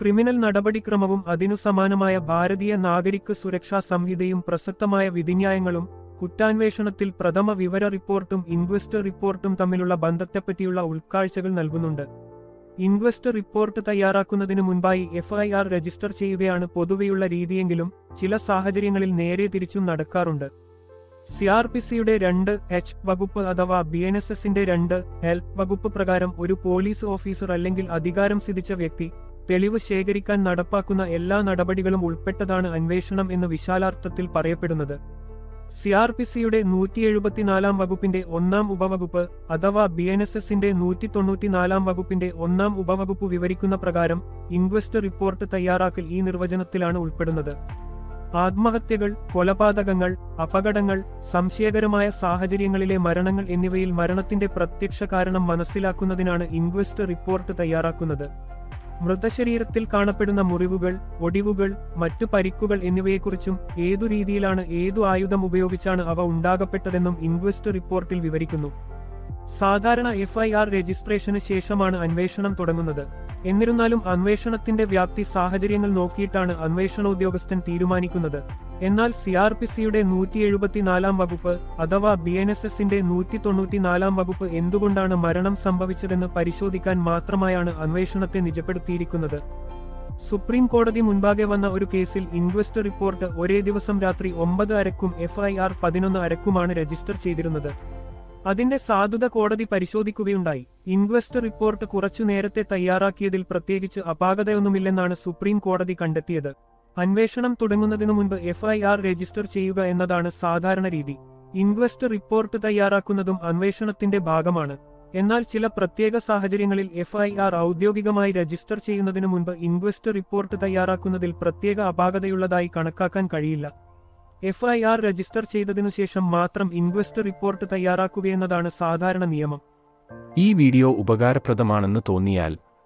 Criminal നടപടിക്രമവും അതിനു സമാനമായ ഭാരതീയ നാഗരിക സുരക്ഷാ സംഹിതയും പ്രസക്തമായ വിധിന്യായങ്ങളും കുറ്റാന്വേഷണത്തിൽ പ്രഥമ വിവര റിപ്പോർട്ടും ഇൻക്വസ്റ്റ് റിപ്പോർട്ടും തമ്മിലുള്ള ബന്ധത്തെപ്പറ്റിയുള്ള ഉൾക്കാഴ്ചകൾ നൽകുന്നുണ്ട്. ഇൻക്വസ്റ്റ് റിപ്പോർട്ട് തയ്യാറാക്കുന്നതിനു മുൻപായി എഫ്ഐആർ രജിസ്റ്റർ ചെയ്യുകയാണ് പൊതുവെയുള്ള രീതിയെങ്കിലും ചില സാഹചര്യങ്ങളിൽ നേരെ തിരിച്ചും നടക്കാറുണ്ട്. സിആർപിസിയുടെ രണ്ട് എച്ച് വകുപ്പ് അഥവാ ബി എൻ എസ് എസിന്റെ രണ്ട് എൽ വകുപ്പ് പ്രകാരം ഒരു പോലീസ് ഓഫീസർ അല്ലെങ്കിൽ അധികാരം സിദ്ധിച്ച വ്യക്തി തെളിവ് ശേഖരിക്കാൻ നടപ്പാക്കുന്ന എല്ലാ നടപടികളും ഉൾപ്പെട്ടതാണ് അന്വേഷണം എന്ന് വിശാലാർത്ഥത്തിൽ പറയപ്പെടുന്നത്. സി ആർ പി സിയുടെ നൂറ്റി എഴുപത്തിനാലാം വകുപ്പിന്റെ ഒന്നാം ഉപവകുപ്പ് അഥവാ ബി എൻ എസ് എസിന്റെ നൂറ്റി തൊണ്ണൂറ്റിനാലാം വകുപ്പിന്റെ ഒന്നാം ഉപവകുപ്പ് വിവരിക്കുന്ന പ്രകാരം ഇൻക്വസ്റ്റ് റിപ്പോർട്ട് തയ്യാറാക്കൽ ഈ നിർവചനത്തിലാണ് ഉൾപ്പെടുന്നത്. ആത്മഹത്യകൾ കൊലപാതകങ്ങൾ അപകടങ്ങൾ സംശയകരമായ സാഹചര്യങ്ങളിലെ മരണങ്ങൾ എന്നിവയിൽ മരണത്തിന്റെ പ്രത്യക്ഷ കാരണം മനസ്സിലാക്കുന്നതിനാണ് ഇൻക്വസ്റ്റ് റിപ്പോർട്ട് തയ്യാറാക്കുന്നത്. മൃതശരീരത്തിൽ കാണപ്പെടുന്ന മുറിവുകൾ ഒടിവുകൾ മറ്റു പരിക്കുകൾ എന്നിവയെക്കുറിച്ചും ഏതു രീതിയിലാണ് ഏതു ആയുധം ഉപയോഗിച്ചാണ് അവ ഉണ്ടാകപ്പെട്ടതെന്നും ഇൻക്വസ്റ്റ് റിപ്പോർട്ടിൽ വിവരിക്കുന്നു. സാധാരണ എഫ്ഐആർ രജിസ്ട്രേഷന് ശേഷമാണ് അന്വേഷണം തുടങ്ങുന്നത്. എന്നിരുന്നാലും അന്വേഷണത്തിന്റെ വ്യാപ്തി സാഹചര്യങ്ങൾ നോക്കിയിട്ടാണ് അന്വേഷണ ഉദ്യോഗസ്ഥൻ തീരുമാനിക്കുന്നത്. എന്നാൽ സി ആർ പി സിയുടെ നൂറ്റി എഴുപത്തിനാലാം വകുപ്പ് അഥവാ ബി എൻ എസ് എസിന്റെ നൂറ്റി തൊണ്ണൂറ്റിനാലാം വകുപ്പ് എന്തുകൊണ്ടാണ് മരണം സംഭവിച്ചതെന്ന് പരിശോധിക്കാൻ മാത്രമായാണ് അന്വേഷണത്തെ നിജപ്പെടുത്തിയിരിക്കുന്നത്. സുപ്രീം കോടതി മുൻപാകെ വന്ന ഒരു കേസിൽ ഇൻക്വസ്റ്റ് റിപ്പോർട്ട് ഒരേ ദിവസം രാത്രി ഒമ്പത് അരക്കും എഫ്ഐആർ പതിനൊന്ന് അരക്കുമാണ് രജിസ്റ്റർ ചെയ്തിരുന്നത്. അതിന്റെ സാധുത കോടതി പരിശോധിക്കുകയുണ്ടായി. ഇൻക്വസ്റ്റ് റിപ്പോർട്ട് കുറച്ചു നേരത്തെ തയ്യാറാക്കിയതിൽ പ്രത്യേകിച്ച് അപാകതയൊന്നുമില്ലെന്നാണ് സുപ്രീം കോടതി കണ്ടെത്തിയത്. അന്വേഷണം തുടങ്ങുന്നതിനു മുൻപ് എഫ്ഐആർ രജിസ്റ്റർ ചെയ്യുക എന്നതാണ് സാധാരണ രീതി. ഇൻവെസ്റ്റ് റിപ്പോർട്ട് തയ്യാറാക്കുന്നതും അന്വേഷണത്തിന്റെ ഭാഗമാണ്. എന്നാൽ ചില പ്രത്യേക സാഹചര്യങ്ങളിൽ എഫ്ഐആർ ഔദ്യോഗികമായി രജിസ്റ്റർ ചെയ്യുന്നതിനു മുൻപ് ഇൻവെസ്റ്റ് റിപ്പോർട്ട് തയ്യാറാക്കുന്നതിൽ പ്രത്യേക അപാകതയുള്ളതായി കണക്കാക്കാൻ കഴിയില്ല. എഫ്ഐആർ രജിസ്റ്റർ ചെയ്തതിനു ശേഷം മാത്രം ഇൻവെസ്റ്റ് റിപ്പോർട്ട് തയ്യാറാക്കുകയെന്നതാണ് സാധാരണ നിയമം. ഈ വീഡിയോ ഉപകാരപ്രദമാണെന്ന് തോന്നിയാൽ